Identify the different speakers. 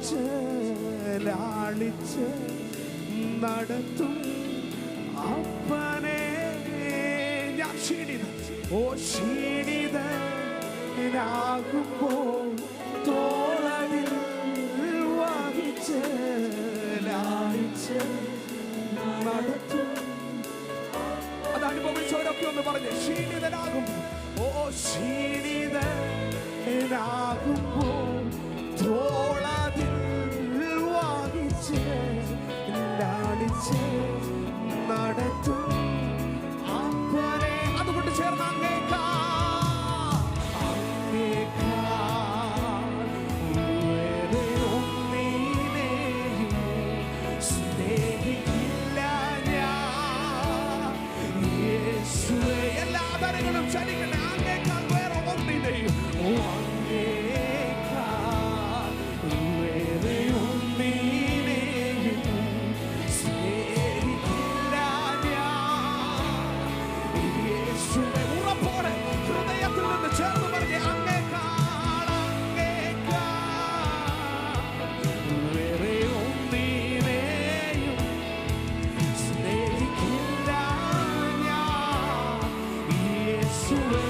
Speaker 1: ലാളിച്ച് ലാളിച്ച് നടത്തും അപ്പനെ ഞാൻ ക്ഷീണിത ഓ ക്ഷീണിത ആകുമ്പോൾ തോളതിൽ വാങ്ങിച്ച് ലാളിച്ച് നടത്തും അത് അനുഭവിച്ചവരൊക്കെ ഒന്ന് പറഞ്ഞ് ക്ഷീണിതനാകും ഓ ക്ഷീണിതനാകുമ്പോൾ I'm telling you now. to win.